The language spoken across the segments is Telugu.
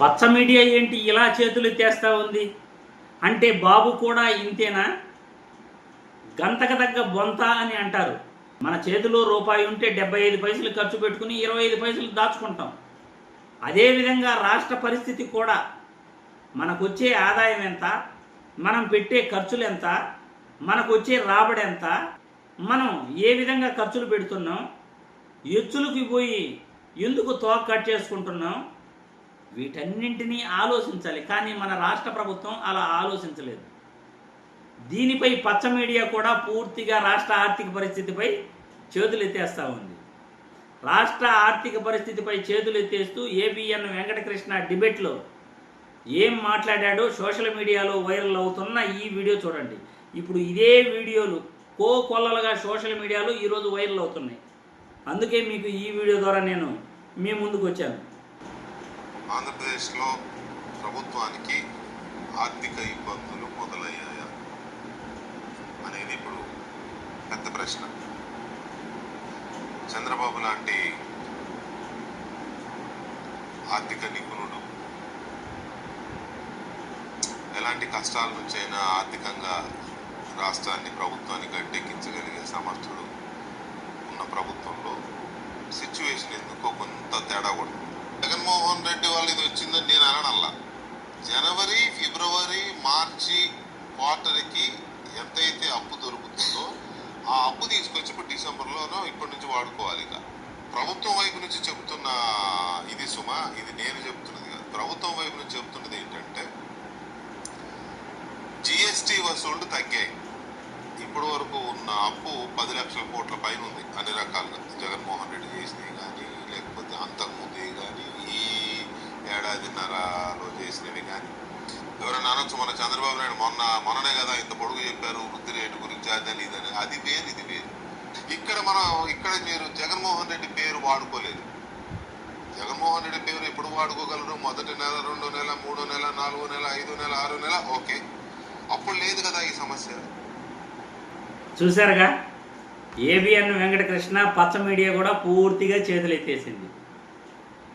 పచ్చ మీడియా ఏంటి ఇలా చేతులు తెస్తా ఉంది? అంటే బాబు కూడా ఇంతేనా? గంతకు తగ్గ బొంత అని అంటారు. మన చేతిలో రూపాయి ఉంటే డెబ్బై ఐదు పైసలు ఖర్చు పెట్టుకుని ఇరవై ఐదు పైసలు దాచుకుంటాం. అదేవిధంగా రాష్ట్ర పరిస్థితి కూడా మనకు వచ్చే ఆదాయం ఎంత? మనం పెట్టే ఖర్చులు ఎంత? మనకు వచ్చే రాబడి ఎంత? మనం ఏ విధంగా ఖర్చులు పెడుతున్నాం? ఎచ్చులకి పోయి ఎందుకు తోక కట్ చేసుకుంటున్నాం? వీటన్నింటినీ ఆలోచించాలి. కానీ మన రాష్ట్ర ప్రభుత్వం అలా ఆలోచించలేదు. దీనిపై పచ్చ మీడియా కూడా పూర్తిగా రాష్ట్ర ఆర్థిక పరిస్థితిపై చేతులు ఎత్తేస్తూ ఉంది. రాష్ట్ర ఆర్థిక పరిస్థితిపై చేతులు ఎత్తేస్తూ ఏబిఎన్ వెంకటకృష్ణ డిబేట్లో ఏం మాట్లాడాడో సోషల్ మీడియాలో వైరల్ అవుతున్న ఈ వీడియో చూడండి. ఇప్పుడు ఇదే వీడియోలు కో కొల్లలుగా సోషల్ మీడియాలో ఈరోజు వైరల్ అవుతున్నాయి. అందుకే మీకు ఈ వీడియో ద్వారా నేను మీ ముందుకు వచ్చాను. ఆంధ్రప్రదేశ్లో ప్రభుత్వానికి ఆర్థిక ఇబ్బందులు మొదలయ్యాయా అనేది ఇప్పుడు పెద్ద ప్రశ్న. చంద్రబాబు లాంటి ఆర్థిక నిపుణుడు ఎలాంటి కష్టాల నుంచైనా ఆర్థికంగా రాష్ట్రాన్ని ప్రభుత్వాన్ని గట్టెక్కించగలిగే సమర్థుడు ఉన్న ప్రభుత్వంలో సిచ్యువేషన్ ఎందుకో కొంత తేడా కొడుతుంది. జగన్మోహన్ రెడ్డి వాళ్ళు ఇది వచ్చిందని నేను అనడంలా జనవరి ఫిబ్రవరి మార్చి క్వార్టర్కి ఎంతైతే అప్పు దొరుకుతుందో ఆ అప్పు తీసుకొచ్చి ఇప్పుడు డిసెంబర్లోనో ఇప్పటి నుంచి వాడుకోవాలి ఇక. ప్రభుత్వం వైపు నుంచి చెబుతున్న ఇది సుమ ఇది నేను చెబుతున్నది కాదు. ప్రభుత్వం వైపు నుంచి చెబుతున్నది ఏంటంటే జిఎస్టీ వసూళ్ళు తగ్గాయి. ఇప్పటి వరకు ఉన్న అప్పు పది లక్షల కోట్ల పైన ఉంది అన్ని రకాలుగా. జగన్మోహన్ రెడ్డి చేసినవి కానీ లేకపోతే అంత ఏడాదిన్నరలో చేసినవి కానీ. ఎవరైనా అనొచ్చు మన చంద్రబాబు నాయుడు మొన్న మొన్ననే కదా ఇంత పొడుగు చెప్పారు వృద్ధి రేటు గురించి అదని ఇదని అది వేరు ఇది వేరు ఇక్కడ మనం ఇక్కడ మీరు జగన్మోహన్ రెడ్డి పేరు వాడుకోలేదు. జగన్మోహన్ రెడ్డి పేరు ఎప్పుడు వాడుకోగలరు? మొదటి నెల రెండో నెల మూడో నెల నాలుగో నెల ఐదో నెల ఆరో నెల? ఓకే. అప్పుడు లేదు కదా ఈ సమస్య. చూశారుగా? ఏబిఎన్ వెంకటకృష్ణ పచ్చ మీడియా కూడా పూర్తిగా చేతులు ఎత్తేసింది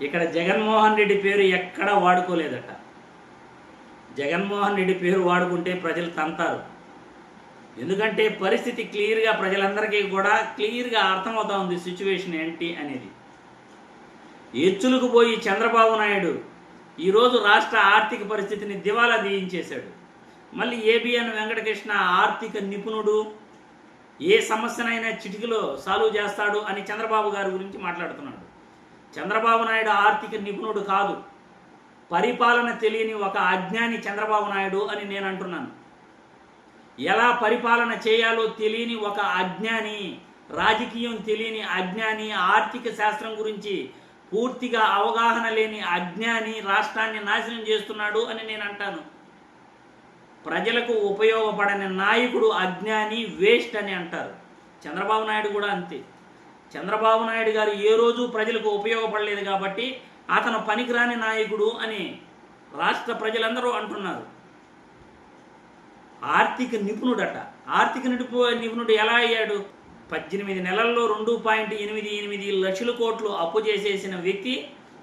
ఇక్కడ జగన్మోహన్ రెడ్డి పేరు ఎక్కడా వాడుకోలేదట. జగన్మోహన్ రెడ్డి పేరు వాడుకుంటే ప్రజలు తంతారు. ఎందుకంటే పరిస్థితి క్లియర్గా ప్రజలందరికీ కూడా క్లియర్గా అర్థమవుతా ఉంది సిచ్యువేషన్ ఏంటి అనేది. ఎచ్చులకు పోయి చంద్రబాబు నాయుడు ఈరోజు రాష్ట్ర ఆర్థిక పరిస్థితిని దివాలా తీయించేశాడు మళ్ళీ ఏబిఎన్ వెంకటకృష్ణ ఆర్థిక నిపుణుడు ఏ సమస్యనైనా చిటికలో సాల్వ్ చేస్తాడు అని చంద్రబాబు గారి గురించి మాట్లాడుతున్నాడు. చంద్రబాబు నాయుడు ఆర్థిక నిపుణుడు కాదు. పరిపాలన తెలియని ఒక అజ్ఞాని చంద్రబాబు నాయుడు అని నేను అంటున్నాను. ఎలా పరిపాలన చేయాలో తెలియని ఒక అజ్ఞాని రాజకీయం తెలియని అజ్ఞాని ఆర్థిక శాస్త్రం గురించి పూర్తిగా అవగాహన లేని అజ్ఞాని రాష్ట్రాన్ని నాశనం చేస్తున్నాడు అని నేను అంటాను. ప్రజలకు ఉపయోగపడని నాయకుడు అజ్ఞాని వేస్ట్ అని అంటారు. చంద్రబాబు నాయుడు కూడా అంతే. చంద్రబాబు నాయుడు గారు ఏ రోజు ప్రజలకు ఉపయోగపడలేదు కాబట్టి అతను పనికిరాని నాయకుడు అని రాష్ట్ర ప్రజలందరూ అంటున్నారు. ఆర్థిక నిపుణుడట. ఆర్థిక నిపు నిపుణుడు ఎలా అయ్యాడు? పద్దెనిమిది నెలల్లో రెండు పాయింట్ ఎనిమిది ఎనిమిది లక్షల కోట్లు అప్పు చేసేసిన వ్యక్తి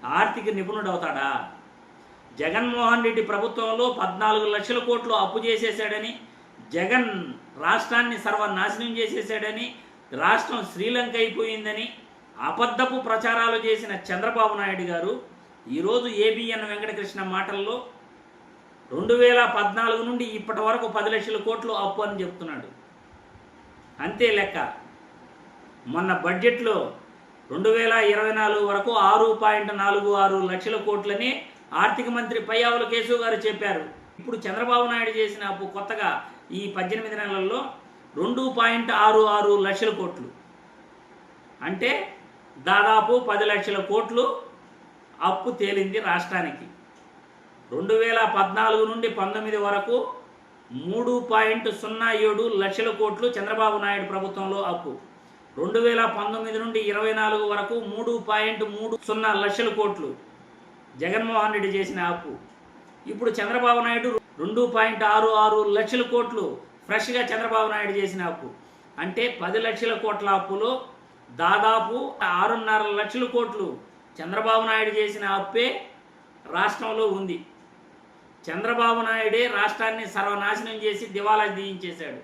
ఆర్థిక నిపుణుడు అవుతాడా? జగన్మోహన్ రెడ్డి ప్రభుత్వంలో పద్నాలుగు లక్షల కోట్లు అప్పు చేసేసాడని జగన్ రాష్ట్రాన్ని సర్వనాశనం చేసేసాడని రాష్ట్రం శ్రీలంక అయిపోయిందని అబద్ధపు ప్రచారాలు చేసిన చంద్రబాబు నాయుడు గారు ఈరోజు ఏబిఎన్ వెంకటకృష్ణ మాటల్లో రెండు వేల పద్నాలుగు నుండి ఇప్పటి వరకు పది లక్షల కోట్లు అప్పు అని చెప్తున్నాడు. అంతే లెక్క. మొన్న బడ్జెట్లో రెండు వేల ఇరవై నాలుగు వరకు ఆరు పాయింట్ నాలుగు ఆరు లక్షల కోట్లని ఆర్థిక మంత్రి పయ్యావుల కేశవ్ గారు చెప్పారు. ఇప్పుడు చంద్రబాబు నాయుడు చేసిన అప్పు కొత్తగా ఈ పద్దెనిమిది నెలల్లో రెండు పాయింట్ ఆరు ఆరు లక్షల కోట్లు. అంటే దాదాపు పది లక్షల కోట్లు అప్పు తేలింది రాష్ట్రానికి. రెండు వేల పద్నాలుగు నుండి పంతొమ్మిది వరకు మూడు పాయింట్ సున్నా ఏడు లక్షల కోట్లు చంద్రబాబు నాయుడు ప్రభుత్వంలో అప్పు. రెండు వేల పంతొమ్మిది నుండి ఇరవై నాలుగు వరకు మూడు పాయింట్ మూడు సున్నా లక్షల కోట్లు జగన్మోహన్ రెడ్డి చేసిన అప్పు. ఇప్పుడు చంద్రబాబు నాయుడు రెండు పాయింట్ ఆరు ఆరు లక్షల కోట్లు ఫ్రెష్గా చంద్రబాబు నాయుడు చేసిన అప్పు అంటే పది లక్షల కోట్ల అప్పులో దాదాపు ఆరున్నర లక్షల కోట్లు చంద్రబాబు నాయుడు చేసిన అప్పే రాష్ట్రంలో ఉంది. చంద్రబాబు నాయుడే రాష్ట్రాన్ని సర్వనాశనం చేసి దివాలా దీయించేశాడు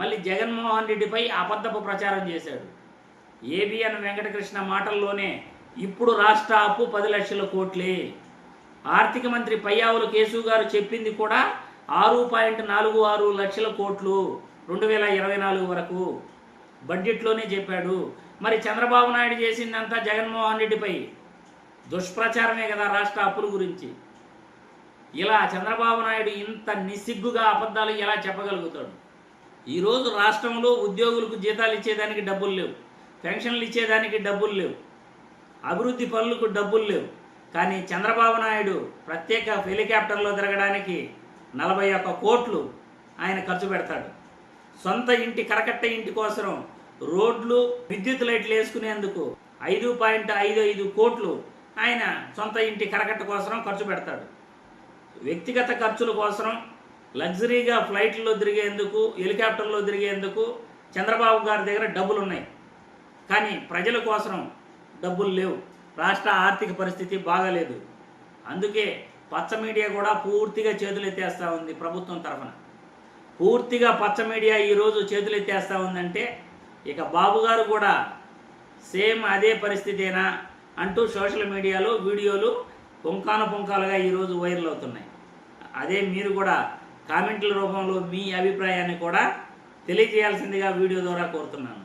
మళ్ళీ జగన్మోహన్ రెడ్డిపై అబద్ధపు ప్రచారం చేశాడు. ఏబిఎన్ వెంకటకృష్ణ మాటల్లోనే ఇప్పుడు రాష్ట్ర అప్పు పది లక్షల కోట్లే. ఆర్థిక మంత్రి పయ్యావులు కేసు గారు చెప్పింది కూడా ఆరు పాయింట్ నాలుగు ఆరు లక్షల కోట్లు రెండు వేల ఇరవై నాలుగు వరకు బడ్జెట్లోనే చెప్పాడు. మరి చంద్రబాబు నాయుడు చేసిందంతా జగన్మోహన్ రెడ్డిపై దుష్ప్రచారమే కదా రాష్ట్ర అప్పుల గురించి. ఇలా చంద్రబాబు నాయుడు ఇంత నిస్సిగ్గుగా అబద్ధాలు ఎలా చెప్పగలుగుతాడు? ఈరోజు రాష్ట్రంలో ఉద్యోగులకు జీతాలు ఇచ్చేదానికి డబ్బులు లేవు. పెన్షన్లు ఇచ్చేదానికి డబ్బులు లేవు. అభివృద్ధి పనులకు డబ్బులు లేవు. కానీ చంద్రబాబు నాయుడు ప్రత్యేక హెలికాప్టర్లో తిరగడానికి నలభై ఒక్క కోట్లు ఆయన ఖర్చు పెడతాడు. సొంత ఇంటి కరకట్ట ఇంటి కోసం రోడ్లు విద్యుత్ లైట్లు వేసుకునేందుకు ఐదు పాయింట్ ఐదు ఐదు కోట్లు ఆయన సొంత ఇంటి కరకట్ట కోసం ఖర్చు పెడతాడు. వ్యక్తిగత ఖర్చుల కోసం లగ్జరీగా ఫ్లైట్లో తిరిగేందుకు హెలికాప్టర్లో తిరిగేందుకు చంద్రబాబు గారి దగ్గర డబ్బులు ఉన్నాయి కానీ ప్రజల కోసం డబ్బులు లేవు. రాష్ట్ర ఆర్థిక పరిస్థితి బాగాలేదు. అందుకే పచ్చ మీడియా కూడా పూర్తిగా చేతులెత్తేస్తూ ఉంది ప్రభుత్వం తరఫున. పూర్తిగా పచ్చ మీడియా ఈరోజు చేతులెత్తేస్తూ ఉందంటే ఇక బాబు గారు కూడా సేమ్ అదే పరిస్థితేనా అంటూ సోషల్ మీడియాలో వీడియోలు పుంకాను పుంకాలుగా ఈరోజు వైరల్ అవుతున్నాయి. అదే మీరు కూడా కామెంట్ల రూపంలో మీ అభిప్రాయాన్ని కూడా తెలియజేయాల్సిందిగా వీడియో ద్వారా కోరుతున్నాను.